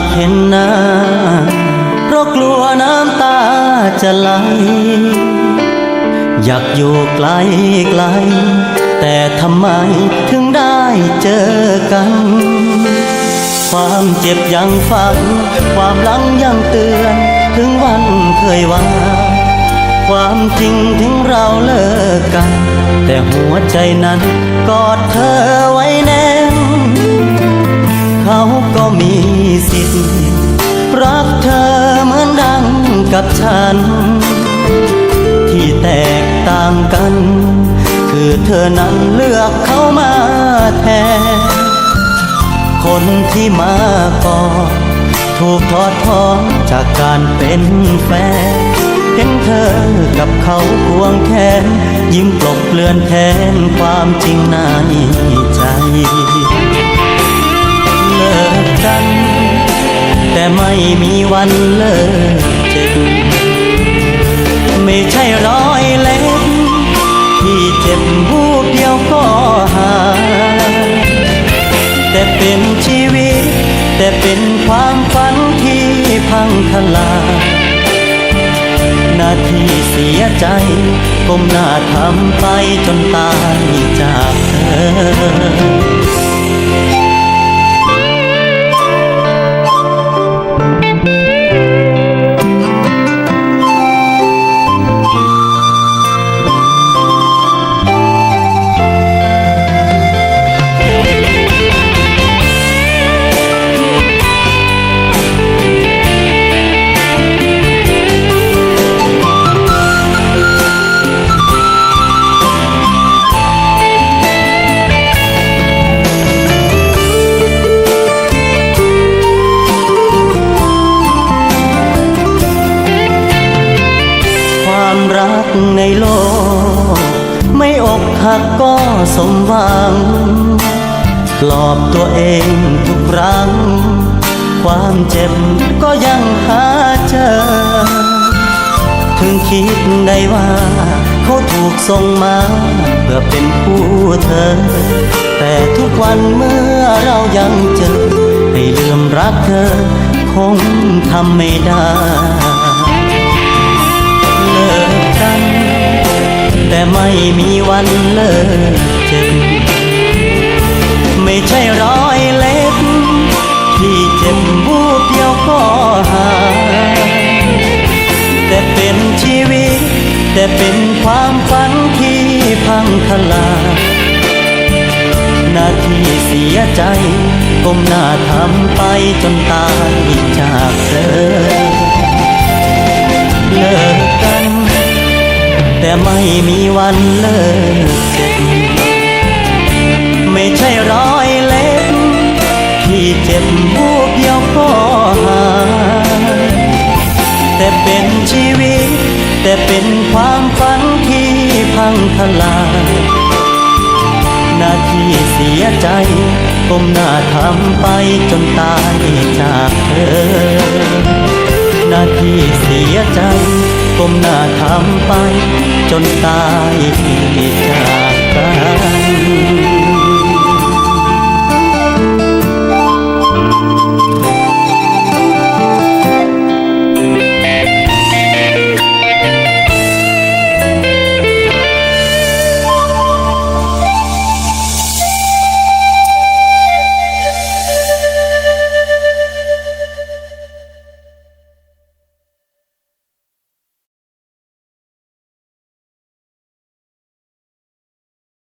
ากเห็นหน้า เพราะกลัวน้ำตาจะไหล อยากอยู่ไกลไกล แต่ทำไมถึงได้เจอกัน ความเจ็บยังฝัง ความหลังยังเตือน ถึงวันเคยว่า ความจริงถึงเราเลิกกัน แต่หัวใจนั้นกอดเธอไว้แน่น มีสิทธิ์ รักเธอเหมือนดังกับฉัน ที่แตกต่างกัน คือเธอนั้นเลือกเขามาแทน คนที่มาก่อนถูกทอดถอนจากการเป็นแฟน เห็นเธอกับเขาควงแขนยิ้มกลบเลื่อนแทนความจริงในใจ กัน แต่ไม่มีวันเลิกเจ็บไม่ใช่รอยเล็บที่เจ็บบูบเดียวก็หายแต่เป็นชีวิต แต่เป็นความฝันที่พังทลายนาทีเสียใจก้มหน้าทำไปจนตายจากเธอ รักในโลก ไม่อกหักก็สมหวัง ปลอบตัวเองทุกครั้ง ความเจ็บก็ยังหาเจอ ถึงคิดได้ว่า เขาถูกส่งมาเพื่อเป็นผู้เธอ แต่ทุกวันเมื่อเรายังเจอ ให้ลืมรักเธอ คงทำไม่ได้ กัน แต่ไม่มีวันเลิกเจ็บไม่ใช่รอยเล็บ ที่เจ็บบูบเดียวก็หายแต่เป็นชีวิต แต่เป็นความฝันที่พังทลายนาทีเสียใจก้มหน้าทำไปจนตายจากเธอ แต่ไม่มีวันเลิกเจ็บไม่ใช่รอยเล็บ ที่เจ็บบูบเดียวก็หายแต่เป็นชีวิต แต่เป็นความฝันที่พังทลายนาทีเสียใจก้มหน้าทำไปจนตายจากเธอนาทีเสียใจ ก้มหน้าทำไป จนตายใจ